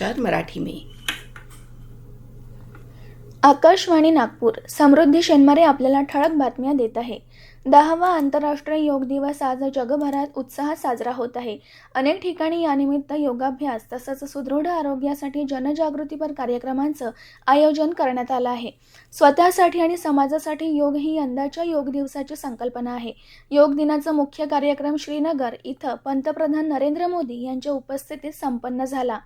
चार मराठी में. आकाशवाणी नागपूर. समृद्धी शेनमारे आपल्याला ठळक बातम्या देत आहे. दहावा आंतरराष्ट्रीय योग दिवस आज जगभरात उत्साहात साजरा होत आहे. अनेक ठिकाणी यानिमित्त योगाभ्यास तसंच सुदृढ आरोग्यासाठी जनजागृतीपर कार्यक्रमांचं आयोजन करण्यात आलं आहे. स्वतःसाठी आणि समाजासाठी योग ही यंदाच्या योग दिवसाची संकल्पना आहे. योग दिनाचा मुख्य कार्यक्रम श्रीनगर इथं पंतप्रधान नरेंद्र मोदी यांच्या उपस्थितीत संपन्न झाला.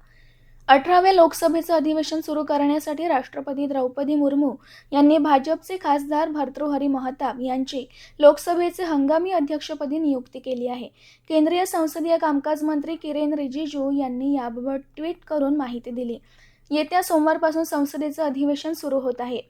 अठराव्या लोकसभेचं अधिवेशन सुरू करण्यासाठी राष्ट्रपती द्रौपदी मुर्मू यांनी भाजपचे खासदार भर्तृहरी महताब यांची लोकसभेचे हंगामी अध्यक्षपदी नियुक्ती केली आहे. केंद्रीय संसदीय कामकाज मंत्री किरेन रिजिजू यांनी याबाबत ट्विट करून माहिती दिली. येत्या सोमवारपासून संसदेचं अधिवेशन सुरू होत आहे.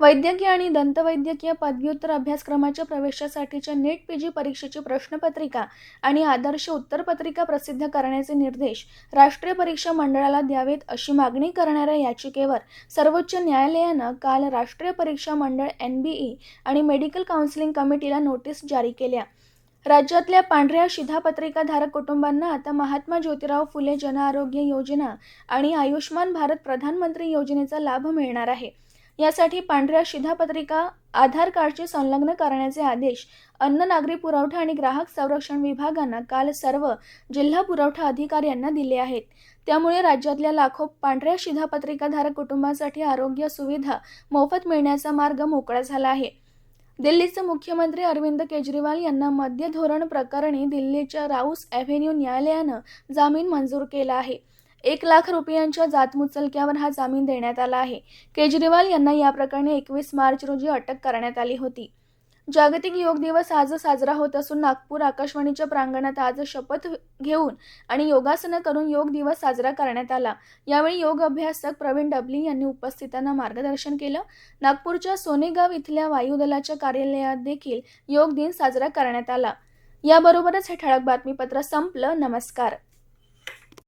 वैद्यकीय आणि दंतवैद्यकीय पदव्युत्तर अभ्यासक्रमाच्या प्रवेशासाठीच्या नेट पी जी परीक्षेची प्रश्नपत्रिका आणि आदर्श उत्तरपत्रिका प्रसिद्ध करण्याचे निर्देश राष्ट्रीय परीक्षा मंडळाला द्यावेत अशी मागणी करणाऱ्या याचिकेवर सर्वोच्च न्यायालयानं काल राष्ट्रीय परीक्षा मंडळ एन बी ई आणि मेडिकल काउन्सिलिंग कमिटीला नोटीस जारी केल्या. राज्यातल्या पांढऱ्या शिधापत्रिकाधारक कुटुंबांना आता महात्मा ज्योतिराव फुले जनआरोग्य योजना आणि आयुष्मान भारत प्रधानमंत्री योजनेचा लाभ मिळणार आहे. यासाठी पांढऱ्या शिधापत्रिका आधार कार्डचे संलग्न करण्याचे आदेश अन्न नागरी पुरवठा आणि ग्राहक संरक्षण विभागानं काल सर्व जिल्हा पुरवठा अधिकाऱ्यांना दिले आहेत. त्यामुळे राज्यातल्या लाखो पांढऱ्या शिधापत्रिकाधारक कुटुंबांसाठी आरोग्य सुविधा मोफत मिळण्याचा मार्ग मोकळा झाला आहे. दिल्लीचे मुख्यमंत्री अरविंद केजरीवाल यांना मद्य धोरण प्रकरणी दिल्लीच्या राऊस ॲव्हेन्यू न्यायालयानं जामीन मंजूर केला आहे. एक लाख रुपयांच्या जातमुचलक्यावर हा जामीन देण्यात आला आहे. केजरीवाल यांना या प्रकरणी एकवीस मार्च रोजी अटक करण्यात आली होती. जागतिक योग दिवस आज साजरा होत असून नागपूर आकाशवाणीच्या प्रांगणात आज शपथ घेऊन आणि योगासनं करून योग दिवस साजरा करण्यात आला. यावेळी योग अभ्यासक प्रवीण डबली यांनी उपस्थितांना मार्गदर्शन केलं. नागपूरच्या सोनेगाव इथल्या वायुदलाच्या कार्यालयात देखील योग दिन साजरा करण्यात आला. याबरोबरच हे ठळक बातमीपत्र संपलं. नमस्कार.